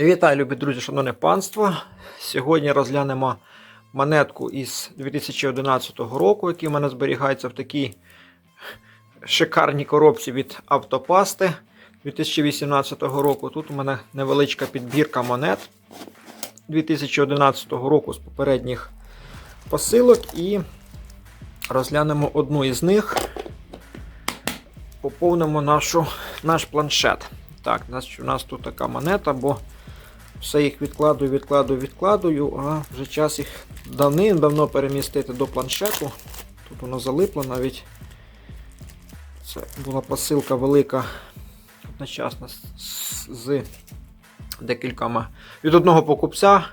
Вітаю, любі друзі, шановне панство. Сьогодні розглянемо монетку із 2011 року, який в мене зберігається в такій шикарній коробці від Автопасти 2018 року. Тут у мене невеличка підбірка монет 2011 року з попередніх посилок і розглянемо одну із них. Поповнимо нашу, наш планшет. Так, у нас тут така монета, бо все їх відкладую, відкладую, відкладую, а вже час їх давним-давно перемістити до планшету. Тут воно залипло навіть. Це була посилка велика одночасно з, декількома. Від одного покупця,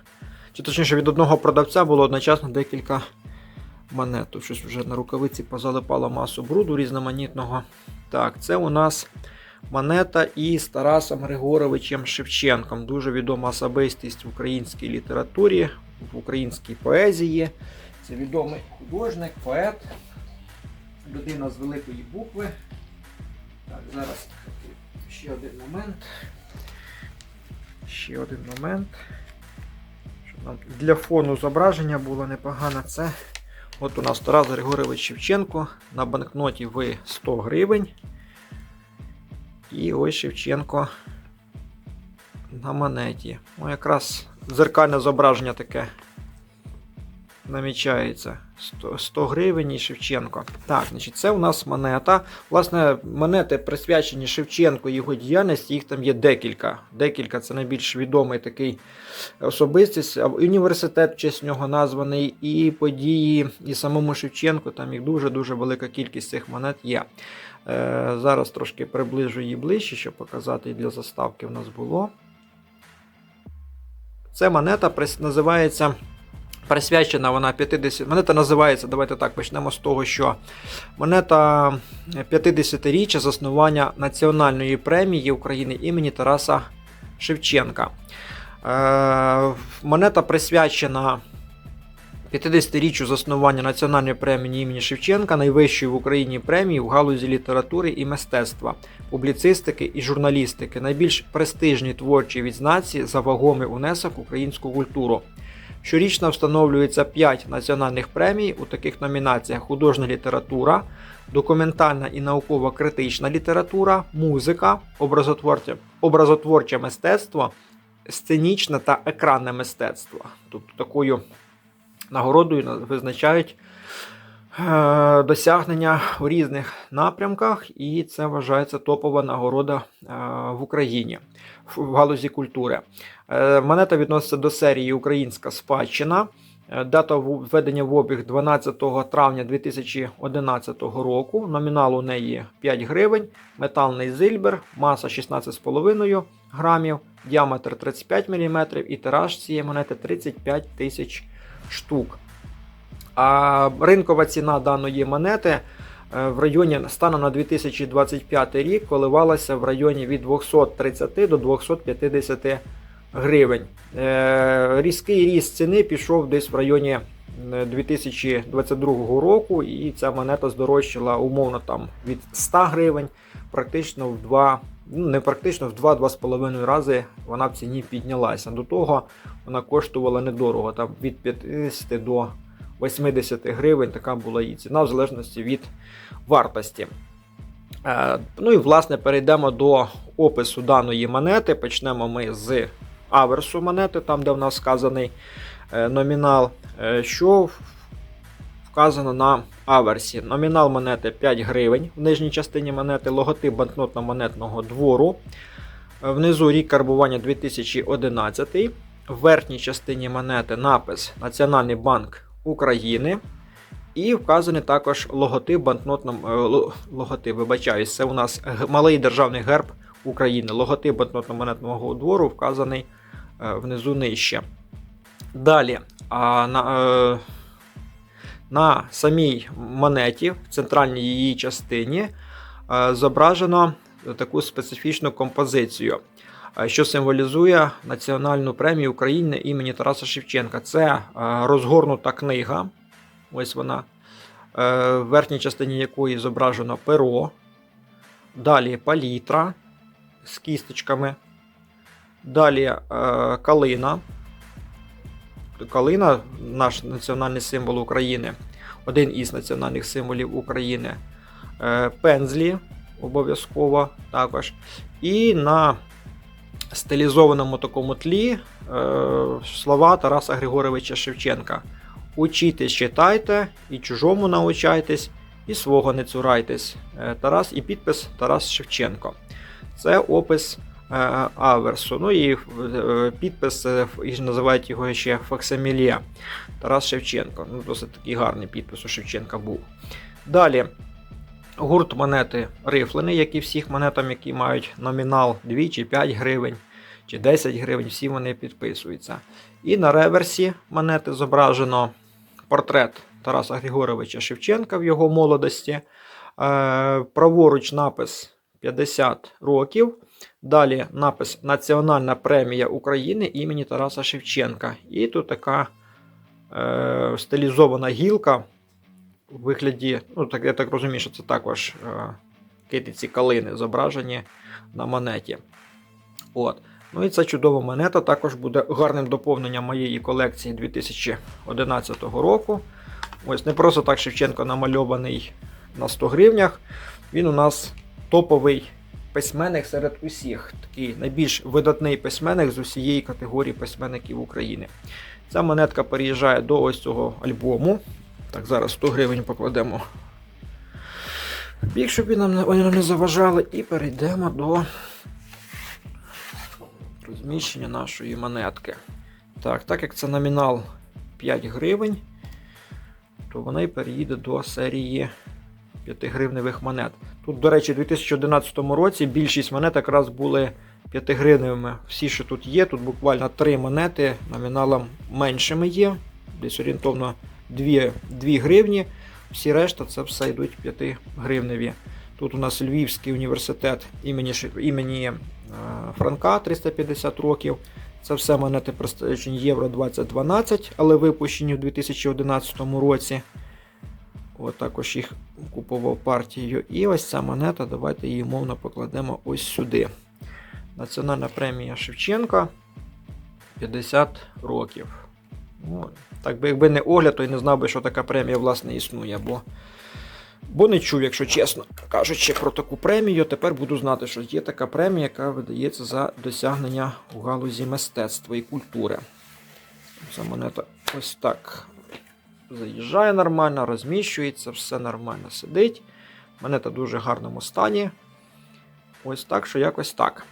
чи точніше від одного продавця було одночасно декілька монет. Щось вже на рукавиці позалипало масу бруду різноманітного. Так, це у нас монета із Тарасом Григоровичем Шевченком. Дуже відома особистість в українській літературі, в українській поезії. Це відомий художник, поет, людина з великої букви. Так, зараз ще один момент. Ще один момент. Щоб нам для фону зображення було непогано. Це от у нас Тарас Григорович Шевченко на банкноті в 100 гривень. І ось Шевченко на монеті. Ну, якраз зеркальне зображення таке намічається. 100, 100 гривень і Шевченко. Так, значить, це у нас монета. Власне, монети присвячені Шевченку і його діяльності, їх там є декілька. Декілька це найбільш відомий такий особистість. Університет в честь нього названий, і події, і самому Шевченку. Там їх дуже-дуже велика кількість цих монет є. Е, Зараз трошки приближу її ближче, щоб показати для заставки в нас було. Це монета називається. Присвячена вона 50. Монета називається, давайте так почнемо з того, що монета 50-річчя заснування Національної премії України імені Тараса Шевченка. Е, монета присвячена 50-річчю заснування Національної премії імені Шевченка, найвищої в Україні премії в галузі літератури і мистецтва, публіцистики і журналістики, найбільш престижній творчій відзнаці за вагомий унесок в українську культуру. Щорічно встановлюється 5 національних премій у таких номінаціях: художня література, документальна і науково-критична література, музика, образотворче, образотворче мистецтво, сценічне та екранне мистецтво. Тобто такою нагородою визначають досягнення у різних напрямках, і це вважається топова нагорода е, в Україні в в галузі культури. Е, Монета відноситься до серії Українська спадщина. Е, Дата введення в обіг 12 травня 2011 року. Номінал у неї 5 гривень, металний зильбер, маса 16,5 грамів, діаметр 35 мм і тираж цієї монети 35 тисяч штук. А ринкова ціна даної монети е, в районі станом на 2025 рік коливалася в районі від 230 до 250 гривень. Е, Різкий ріст ціни пішов десь в районі е, 2022 року, і ця монета здорожчала умовно там від 100 гривень, практично в 2, ну не практично в 2-2,5 рази вона в ціні піднялася. До того вона коштувала недорого, там від 50 до 80 гривень така була її ціна, в залежності від вартості. Е, Ну і власне перейдемо до опису даної монети. Почнемо ми з аверсу монети, там де в нас вказаний е, номінал, е, що вказано на аверсі. Номінал монети 5 гривень в нижній частині монети, логотип банкнотно-монетного двору. Внизу рік карбування 2011. В верхній частині монети напис Національний банк України. І вказаний також логотип банкнотного е, логотип, вибачаюсь, це у нас малий державний герб України. Логотип банкнотно-монетного двору вказаний е, внизу нижче. Далі, а на, е, на самій монеті, в центральній її частині, зображено таку специфічну композицію, що символізує Національну премію України імені Тараса Шевченка. Це е, розгорнута книга. Ось вона, е, в верхній частині якої зображено перо. Далі палітра з кісточками. Далі е, калина. Калина наш національний символ України, один із національних символів України. Пензлі обов'язково також. І на стилізованому такому тлі е, слова Тараса Григоровича Шевченка. Учітесь, читайте, і чужому научайтесь, і свого не цурайтесь. Е, Тарас і підпис Тарас Шевченко. Це опис е, аверсу. Ну і підпис, і називають його ще факсимілія Тарас Шевченко. Ну, досить такий гарний підпис у Шевченка був. Далі. Гурт монети рифлений, як і всіх монетам, які мають номінал 2 чи 5 гривень, чи 10 гривень, всі вони підписуються. І на реверсі монети зображено портрет Тараса Григоровича Шевченка в його молодості. Е, Праворуч напис 50 років. Далі напис Національна премія України імені Тараса Шевченка. І тут така е, стилізована гілка у вигляді, ну так я так розумію, що це також е, китиці калини зображені на монеті. От. Ну і ця чудова монета також буде гарним доповненням моєї колекції 2011 року. Ось не просто так Шевченко намальований на 100 гривнях. Він у нас топовий письменник серед усіх. Такий найбільш видатний письменник з усієї категорії письменників України. Ця монетка переїжджає до ось цього альбому. Так, зараз 100 гривень покладемо. Бік, щоб вони нам не заважали, і перейдемо до розміщення нашої монетки. Так, так як це номінал 5 гривень, то вона і переїде до серії 5-гривневих монет. Тут, до речі, у 2011 році більшість монет якраз були 5-гривневими. Всі, що тут є, тут буквально 3 монети номіналом меншими є, десь орієнтовно 2, 2 гривні. Всі решта це все йдуть 5 гривневі. Тут у нас Львівський університет імені, імені е, Франка 350 років. Це все монети присвячені Євро 2012, але випущені у 2011 році. От також їх купував партією. І ось ця монета, давайте її мовно покладемо ось сюди. Національна премія Шевченка 50 років. Ну, так би якби не огляд, то й не знав би, що така премія власне існує. Бо, бо не чув, якщо чесно кажучи, про таку премію. Тепер буду знати, що є така премія, яка видається за досягнення у галузі мистецтва і культури. Ця монета ось так заїжджає нормально, розміщується, все нормально сидить. Монета в дуже гарному стані. Ось так, що якось так.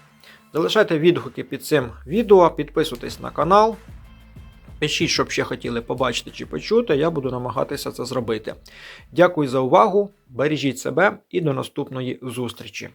Залишайте відгуки під цим відео, підписуйтесь на канал. Пишіть, що б ще хотіли побачити чи почути, я буду намагатися це зробити. Дякую за увагу, бережіть себе і до наступної зустрічі!